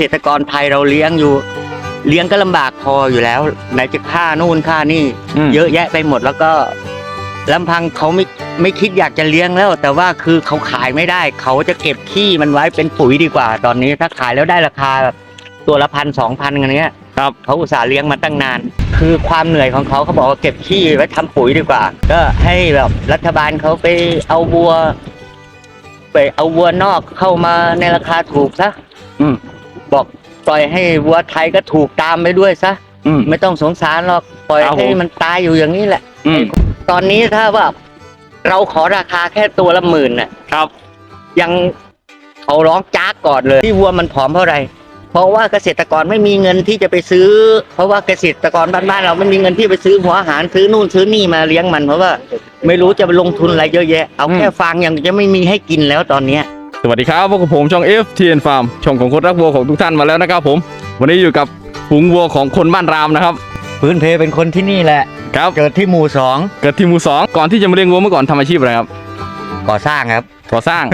ษตรกรไทยเราเลี้ยงอยู่ เลี้ยงก็ลำบากพออยู่แล้ว ไหนจะค่านู่นค่านี่ อืม เยอะแยะไปหมดแล้วก็ลำพังเขาไม่ไม่คิดอยากจะเลี้ยงแล้ว แต่ว่าคือเขาขายไม่ได้ เขาจะเก็บขี้มันไว้เป็นปุ๋ยดีกว่า ตอนนี้ถ้าขายแล้วได้ราคาแบบตัวละพันสองพันกันเนี้ยครับเขาอุตส่าห์เลี้ยงมาตั้งนาน คือความเหนื่อยของเขาเขาบอกว่าเก็บขี้ไว้ทำปุ๋ยดีกว่า ก็ให้แบบรัฐบาลเขาไปเอาวัว ไปเอาวัวนอกเข้ามาในราคาถูกซะอืม บอกปล่อยให้วัวไทยก็ถูกตามไปด้วยซะอืม ไม่ต้องสงสารหรอกปล่อยครับผมให้มันตายอยู่อย่างนี้แหละ อืมตอนนี้ถ้าว่าเราขอราคาแค่ตัวละหมื่นน่ะ ครับ ยังเขาร้องจ้ากก่อนเลย ที่วัวมันผอมเพราะอะไร เพราะว่าเกษตรกรไม่มีเงินที่จะไปซื้อ เพราะว่าเกษตรกรบ้านๆเราไม่มีเงินที่ไปซื้อหัวอาหารซื้อนู่นซื้อนี่มาเลี้ยงมันเพราะว่า ไม่รู้จะไปลงทุนอะไรเยอะแยะ เอาแค่ฟางยังจะไม่มีให้กินแล้วตอนเนี้ย สวัสดีครับพบกับผมช่อง FTN Farm ช่องของคนรักวัวของทุกท่านมาแล้วนะครับผม วันนี้อยู่กับฝูงวัวของคนบ้านรามนะครับ พื้นเพเป็นคนที่นี่แหละ ครับ เกิดที่หมู่สองเกิดที่หมู่สองก่อนที่จะมาเลี้ยงวัวเมื่อก่อนทำอาชีพอะไรครับ ก่อสร้างครับ ก่อสร้าง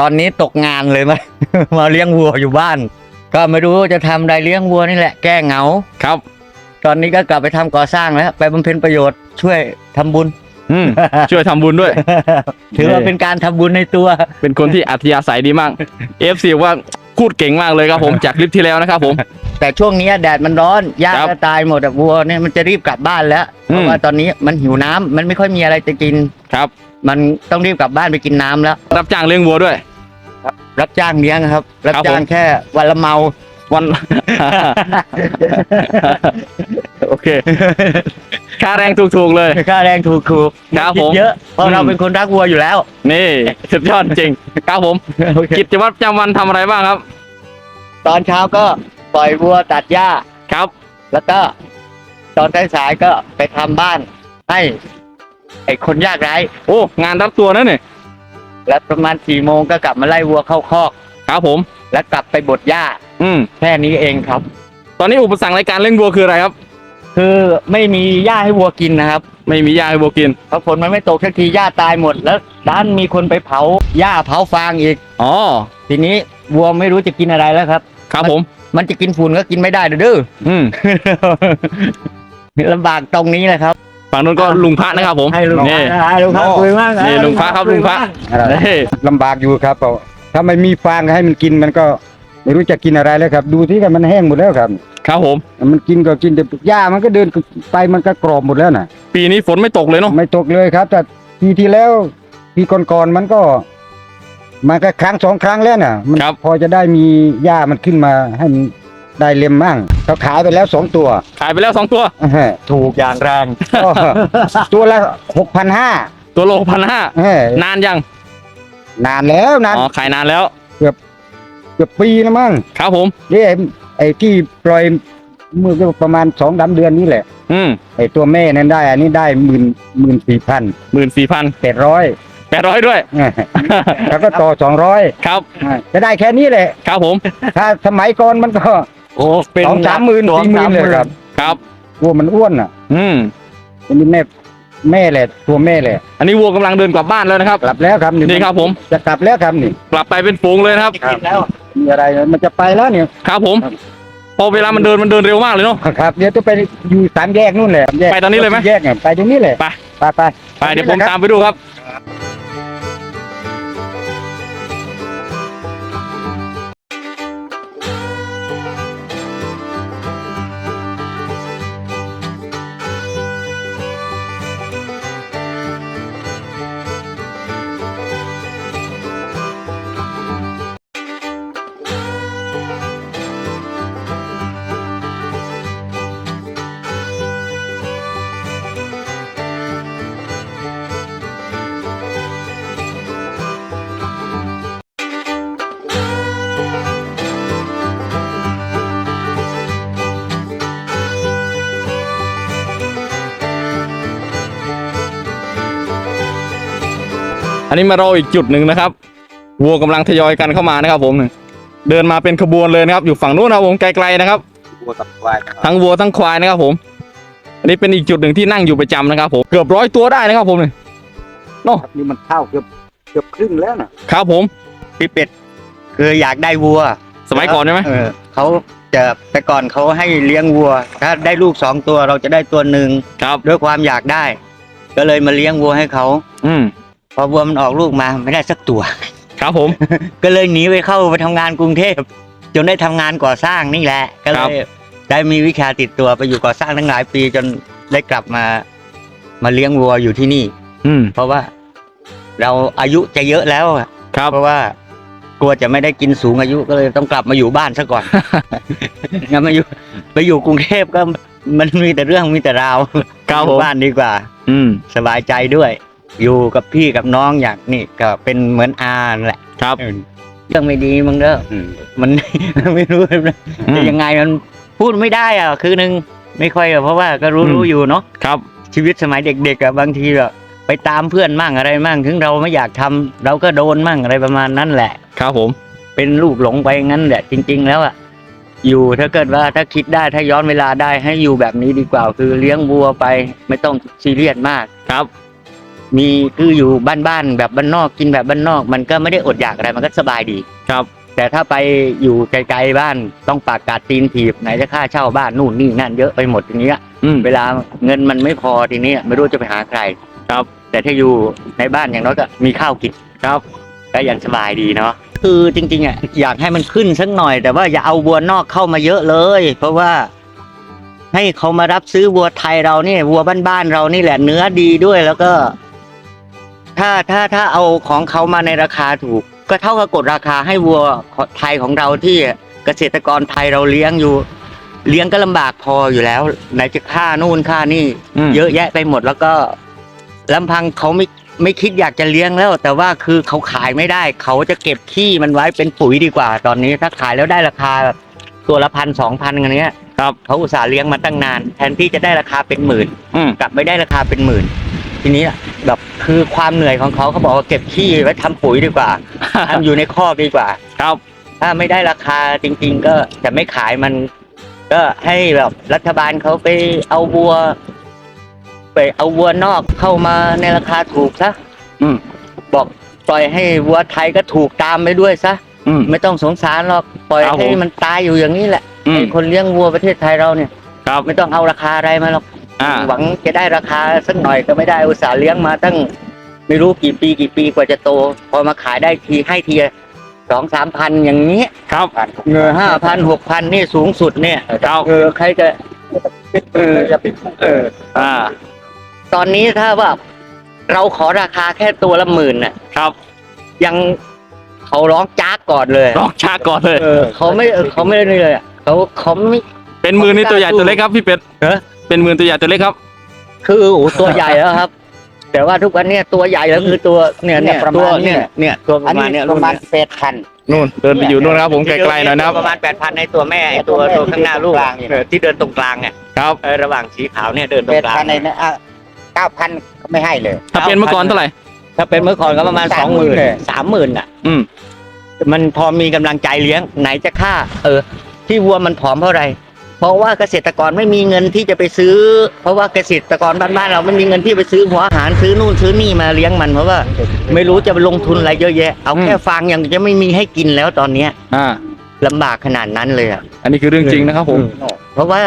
ตอนนี้ตกงานเลยไหมมาเลี้ยงวัวอยู่บ้าน ก็ไม่รู้จะทำอะไรเลี้ยงวัวนี่แหละ แก้เหงา ครับ ตอนนี้ก็กลับไปทำก่อสร้างแล้ว ไปบำเพ็ญประโยชน์ช่วยทำบุญ อืมช่วยทำบุญด้วย ถือว่าเป็นการทำบุญในตัว เป็นคนที่อัธยาศัยดีมาก FC ว่าพูดเก่งมากเลยครับผมจากคลิปที่แล้วนะครับผม แต่ช่วงนี้แดดมันร้อนหญ้าครับก็ตายหมดอะวัวเนี่ยมันจะรีบกลับบ้านแล้วอืมเพราะว่าตอนนี้มันหิวน้ำมันไม่ค่อยมีอะไรจะกิน ครับ มันต้องรีบกลับบ้านไปกินน้ำแล้ว รับจ้างเลี้ยงวัวด้วย รับจ้างเลี้ยงครับ รับครับจ้างผมแค่วันละเมา วัน โอเค ค่าแรงถูกๆเลย ค่าแรงถูกถูกๆครับไคิผดมเยอะเพราะเราอืมเป็นคนรักวัวอยู่แล้ว นี่สุดยอดจริงครับผมกิจวัตรประจำวันทำอะไรบ้างครับ ตอนเช้าก็ปล่อยวัวตัดหญ้าครับ แล้วก็ ตอนสายๆก็ไปทำบ้านให้ไอ้คนยากไร้โอ้งานรับตัวนั่นนี่แล้วประมาณสี่โมงก็กลับมาไล่วัวเข้าคอกครับผม แล้วกลับไปบดหญ้า อืมแค่นี้เองครับ ตอนนี้อุปสรรคในการเลี้ยงวัวคืออะไรครับ คือไม่มีหญ้าให้วัวกินนะครับ ไม่มียาให้วัวกิน เพราะฝนมันไม่ตกสักทีหญ้าตายหมด แล้วด้านมีคนไปเผาหญ้าเผาฟางอีก อ๋อ ทีนี้วัวไม่รู้จะกินอะไรแล้วครับ ครับผม มันจะกินฝุ่นก็กินไม่ได้เด้ออืมลำบากตรงนี้แหละครับฝั่งนู้นก็ลุงพระนะครับผมให้ลุงนี่ให้ลุงพักคุยมากนี่ลุงพระครับลุงพระนี่ลำบากอยู่ครับเพราะถ้าไม่มีฟางให้มันกินมันก็ไม่รู้จะกินอะไรแล้วครับ ดูที่กันมันแห้งหมดแล้วครับ ครับผมมันกินก็กินแต่หญ้ามันก็เดินไปมันก็กรอบหมดแล้วน่ะปีนี้ฝนไม่ตกเลยเนาะไม่ตกเลยครับ แต่ปีที่แล้วปีก่อนๆมันก็มันก็ครั้งสองครั้งแล้วน่ะมันครับพอจะได้มีหญ้ามันขึ้นมาให้มันได้เล็มมั่งเขาขายไปแล้วสองตัว ขายไปแล้วสองตัวอ่าฮะถูกอย่างแรงก็ตัวละหกพันห้าตัวโลพันห้านานยัง นานแล้วนานอ๋อขายนานแล้ว เกือบปีแล้วมั้งครับผมนี่ไอ้ ไอ้ที่ปล่อยเมื่อประมาณสองสามเดือนนี้แหละ อืมไอ้ตัวแม่นั้นได้ อันนี้ได้หมื่นหมื่นสี่พันหมื่นสี่พันแปดร้อยแปดร้อยด้วย แล้วก็ต่อสองร้อยครับจะได้แค่นี้แหละ ครับผม ถ้าสมัยก่อนมันก็โอ้เป็นสองสามหมื่นสองสี่หมื่สานเลยครับ ครับวัวมันอ้วนอะ อืมอันนี้แม่แม่แหละ ตัวแม่แหละ อันนี้วัวกำลังเดินกลับบ้านแล้วนะครับ กลับแล้วครับนี่ครับผม จะกลับแล้วครับนี่ กลับไปเป็นฝูงเลยนะครับ กินแล้ว มีอะไรมันจะไปแล้วเนี่ย ครับผมครับ พอเวลามันเดินมันเดินเร็วมากเลยเนาะ ครับเดี๋ยวจะไปอยู่สามแยกนู่นแหละแยกไปตอนนี้เลยไหม แยกเนี่ยไปตรงนี้แหละไป ไปไป ไปเดี๋ยวผมตามไปดูครับ อันนี้มารออีกจุดหนึ่งนะครับวัวกำลังทยอยกันเข้ามานะครับ ผมเดินมาเป็นขบวนเลยนะครับ อยู่ฝั่งนู้นนะครับผมไกลๆนะครับวัวกับควายทั้งวัวทั้งควายนะครับผม อันนี้เป็นอีกจุดหนึ่งที่นั่งอยู่ประจำนะครับผมเกือบร้อยตัวได้นะครับ ผมเนี่ยครับนี่มันเข้าเกือบเกือบครึ่งแล้วน่ะครับผมพี่เป็ดคืออยากได้วัว สมัยก่อนใช่ไหมเออเขาจะแต่ก่อนเขาให้เลี้ยงวัว ถ้าได้ลูกสองตัวเราจะได้ตัวหนึ่งครับด้วยความอยากได้ ก็เลยมาเลี้ยงวัวให้เขาอืม พอวัวมันออกลูกมาไม่ได้สักตัว ครับผม ก็เลยหนีไปเข้าไปทำงานกรุงเทพจนได้ทำงานก่อสร้างนี่แหละ ก็เลครับยได้มีวิชาติดตัวไปอยู่ก่อสร้างตั้งหลายปีจนได้กลับมา มาเลี้ยงวัวอยู่ที่นี่ อืม เพราะว่าเราอายุจะเยอะแล้วอะครับ เพราะว่ากลัวจะไม่ได้กินสูงอายุก็เลยต้องกลับมาอยู่บ้านซะก่อน งั้นมาอยู่ไปอยู่กรุงเทพก็มันมีแต่เรื่องมีแต่ราวครับอผยู่มบ้านดีกว่า อืม สบายใจด้วย อยู่กับพี่กับน้องอย่างนี่ก็เป็นเหมือนอานั่นแหละครับเออเรื่องไม่ดีมึงเด้อมัน ไม่รู้อืมจะยังไงมันพูดไม่ได้อะคือหนึ่งไม่ค่อยอะเพราะว่าก็รู้อืม รู้อยู่เนาะครับ ชีวิตสมัยเด็กๆอะบางทีแบบไปตามเพื่อนมั่งอะไรมั่งถึงเราไม่อยากทำเราก็โดนมั่งอะไรประมาณนั้นแหละ ครับผม เป็นลูกหลงไปงั้นแหละจริง ๆ แล้วอะอยู่ถ้าเกิดว่าถ้าคิดได้ถ้าย้อนเวลาได้ให้อยู่แบบนี้ดีกว่า คือเลี้ยงวัวไปไม่ต้องซีเรียสมาก ครับ มีคืออยู่บ้านๆแบบบ้านนอกกินแบบบ้านนอก มันก็ไม่ได้อดอยากอะไรมันก็สบายดี ครับ แต่ถ้าไปอยู่ไกลๆบ้านต้องปากกาดตีนถีบไหนจะค่าเช่าบ้านนู่นนี่นั่นเยอะไปหมดอย่างเงี้ยอืม เวลาเงินมันไม่พอทีนี้ไม่รู้จะไปหาใครครับ แต่ถ้าอยู่ในบ้านอย่างน้อยก็มีข้าวกินครับก็ยังสบายดีเนาะคือจริงๆอะอยากให้มันขึ้นสักหน่อย แต่ว่าอย่าเอาวัวนอกเข้ามาเยอะเลย เพราะว่า ให้เขามารับซื้อวัวไทยเราเนี่ยวัวบ้านๆเรานี่แหละเนื้อดีด้วยแล้วก็ ถ้าถ้าถ้าเอาของเขามาในราคาถูก ก็เท่ากับกดราคาให้วัวไทยของเราที่เกษตรกรไทยเราเลี้ยงอยู่ เลี้ยงก็ลำบากพออยู่แล้วไหนจะค่านู่นค่านี่อืมเยอะแยะไปหมดแล้วก็ลำพังเขาไม่ไม่คิดอยากจะเลี้ยงแล้ว แต่ว่าคือเขาขายไม่ได้ เขาจะเก็บขี้มันไว้เป็นปุ๋ยดีกว่า ตอนนี้ถ้าขายแล้วได้ราคาแบบตัวละพันสองพันกันเนี้ยครับเขาอุตส่าห์เลี้ยงมาตั้งนาน แทนที่จะได้ราคาเป็นหมื่นอืมกลับไม่ได้ราคาเป็นหมื่น ทีนี้แบบคือความเหนื่อยของเขาเขาบอกว่าเก็บขี้ไว้ทำปุ๋ยดีกว่า ทำอยู่ในคอกดีกว่า ครับ ถ้าไม่ได้ราคาจริง ๆ ก็จะไม่ขายมัน ก็ให้แบบรัฐบาลเขาไปเอาวัว ไปเอาวัวนอกเข้ามาในราคาถูกซะอืมบอกปล่อยให้วัวไทยก็ถูกตามไปด้วยซะอืม ไม่ต้องสงสารหรอกปล่อยครับผม ให้มันตายอยู่อย่างนี้แหละอืมไอ้คนเลี้ยงวัวประเทศไทยเราเนี่ย ครับ ไม่ต้องเอาราคาอะไรมาหรอก อ่า หวังจะได้ราคาสักหน่อยก็ไม่ได้อุตส่าห์เลี้ยงมาตั้งไม่รู้กี่ปีกี่ปีกว่าจะโต พอมาขายได้ทีให้ทีสองสามพันอย่างนี้ครับ เงอห้าพันหกพันนี่สูงสุดเนี่ยครับ เออใครจะเออจะเออ อ่า ตอนนี้ถ้าว่าเราขอราคาแค่ตัวละหมื่นน่ะ ครับยังเขาร้องจ้ากก่อนเลยลองชาก่อนเลย เออ เขาไม่เออเขาไม่ได้เลยอะเขาเขาไม่ เป็นมือนี่ตัวใหญ่ตัวเล็กครับพี่เป็ดเอ๊ะ เป็นมือตัวใหญ่ตัวเล็กครับ คือโอ้โหตัวใหญ่แล้วครับ แต่ว่าทุกวันเนี้ยตัวใหญ่แล้วคือตัวเนี่ยเนี่ยประตัวมาณนี้เนี่ยเนี่ยตัวปอันระมาณนี้เนี่ยประมาณเศษพันนู่นเดินไปอยู่นู่นนะครับผมไกลๆหน่อยนะครับ ประมาณแปดพันในตัวแม่ไอ้ตัวตัวแม่ตัวข้างหน้าลูกที่เดินตรงกลางเนี่ยเออที่เดินตรงกลางเนี่ยครับ เออระหว่างสีขาวเนี่ยเดินตรเศงษกลางพันในนั้นเก้าพันก็ไม่ให้เลย ถ้าเป็นเมื่อก่อนเท่าไหร่ ถ้าเป็นเมื่อก่อนก็ประมาณสสาอมงหหมื่มื่นนเลยสามหมื่นอะอืม มันพอมีกำลังใจเลี้ยงไหนจะค่า เออ ที่วัวมันผอมเพราะอะไร เพราะว่าเกษตรกรไม่มีเงินที่จะไปซื้อ เพราะว่าเกษตรกรบ้านๆเราไม่มีเงินที่ไปซื้อหัวอาหารซื้อนู่นซื้อนี่มาเลี้ยงมันเพราะว่า ไม่รู้จะไปลงทุนอะไรเยอะแยะ เอาแค่ฟางยังจะไม่มีให้กินแล้วตอนเนี้ยอ่า ลำบากขนาดนั้นเลยอะอันนี้คือเรื่องจริงนะครับผม เพราะว่า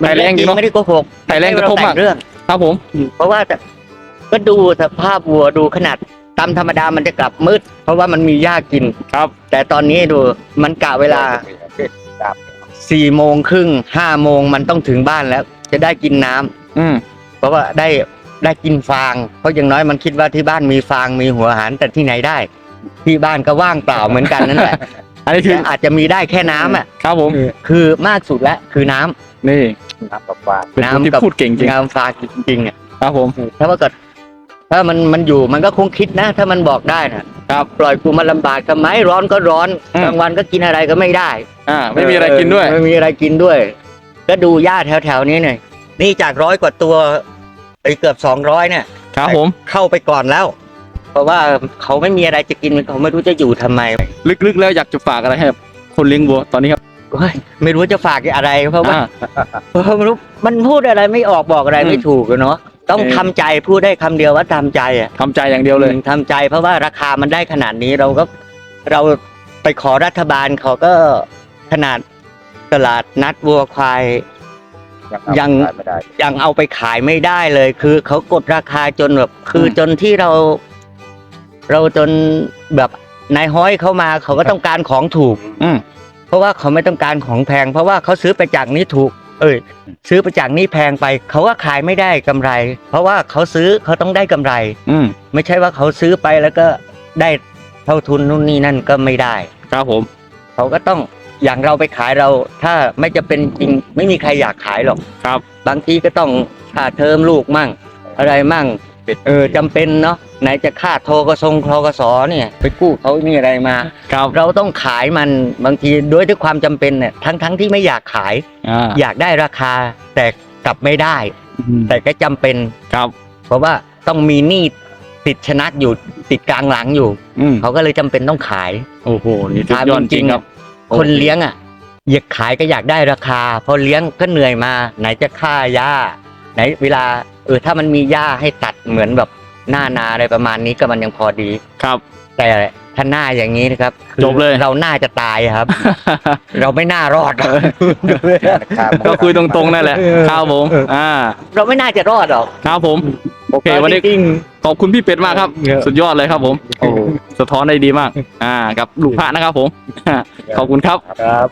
มันไทยแรงจริงเนอะ ไม่ได้โกหกไทยแรงกระทบมากไแต่งเรื่อง ครับผม เพราะว่าแต่ก็ดูสภาพวัวดูขนาดตามธรรมดามันจะกลับมืด เพราะว่ามันมีหญ้ากินครับ แต่ตอนนี้ดูมันกะเวลา สี่โมงครึ่งห้าโมงมันต้องถึงบ้านแล้ว จะได้กินน้ำอืมเพราะว่าได้ได้กินฟาง เพราะอย่างน้อยมันคิดว่าที่บ้านมีฟางมีหัวอาหารแต่ที่ไหนได้ ที่บ้านก็ว่างเปล่าเหมือนกันนั่นแหละ อันนี้คือแต่อาจจะมีได้แค่น้ำอะ ครับผมคือมากสุดแล้วคือน้ำ นี่น้ำประปาเป็นคนที่น้ำกับ พูดเก่งจริงน้ำฟางจริงๆอะครับผม ถ้าว่าเกิดถ้ามันมันอยู่มันก็คงคิดนะ ถ้ามันบอกได้นะ ครับปล่อยกูมาลำบากทำไมร้อนก็ร้อนอืม กลางวันก็กินอะไรก็ไม่ได้อ่าไม่มีอะไรกินด้วย เออไม่มีอะไรกินด้วย ก็ดูหญ้าแถวๆนี้หน่อยนี่จากร้อยกว่าตัวไอ้เกือบสองร้อยเนี่ย ครับผม เข้าไปก่อนแล้ว เพราะว่าเขาไม่มีอะไรจะกินเขาไม่รู้จะอยู่ทำไมลึกๆแล้วอยากจะฝากอะไรให้กับคนเลี้ยงวัวตอนนี้ครับเฮ้ยไม่รู้จะฝากอะไร เพราะว่าอ่า เพราะไม่รู้มันพูดอะไรไม่ออกบอกอะไรอืม ไม่ถูกอะเนาะ ต้องเออทำใจพูดได้คำเดียวว่าทำใจอะทำใจอย่างเดียวเลยทำใจเพราะว่าราคามันได้ขนาดนี้เราก็เราไปขอรัฐบาลเขาก็ขนาดตลาดนัดวัวควาย ยังไม่ได้ ยังเอาไปขายไม่ได้เลย คือเขากดราคาจนแบบคือจนที่เรา เราจนแบบนายห้อยเข้ามาเขาก็ต้องการของถูก อืมเพราะว่าเขาไม่ต้องการของแพง เพราะว่าเขาซื้อไปจากนี้ถูก เอ้ยซื้อไปจากนี้แพงไปเขาก็ขายไม่ได้กำไร เพราะว่าเขาซื้อเขาต้องได้กำไร อืมไม่ใช่ว่าเขาซื้อไปแล้วก็ได้เท่าทุนนู่นนี่นั่นก็ไม่ได้ ครับผมเขาก็ต้องอย่างเราไปขายเรา ถ้าไม่จะเป็นจริงไม่มีใครอยากขายหรอกครับ บางทีก็ต้องค่าเทอมลูกมั่ง อะไรมั่ง เออจำเป็นเนาะไหนจะค่าโทรกสงโทรกสเนี่ย ไปกู้เขานี่อะไรมา ครับเราต้องขายมันบางทีด้วยด้วยความจำเป็นเนี่ยทั้งทั้งที่ไม่อยากขาย อ่าอยากได้ราคาแต่กลับไม่ได้ แต่ก็จำเป็น ครับเพราะว่าต้องมีหนี้ติดชนักอยู่ติดกลางหลังอยู่ อืมเขาก็เลยจำเป็นต้องขาย โอ้โหนี่สุดยอดจริงครับ คนเลี้ยงอะอยากขายก็อยากได้ราคาพอเลี้ยงก็เหนื่อยมา ไหนจะค่าหญ้าไหนเวลา เออถ้ามันมีหญ้าให้ตัดเหมือนแบบหน้านาอะไรประมาณนี้ก็มันยังพอดี ครับ แต่ถ้าหน้าอย่างนี้นะครับคือจบเลย เราหน้าจะตายครับ เราไม่น่ารอดก็คุยตรงๆนั่นแหละครับผมอ่าเราไม่น่าจะรอดหรอกครับผม โอเควันนี้ จริง ขอบคุณพี่เป็ดมากครับสุดยอดเลยครับผม โอ้สะท้อนได้ดีมาก อ่า กับลูกพระนะครับผม ขอบคุณครับๆครับ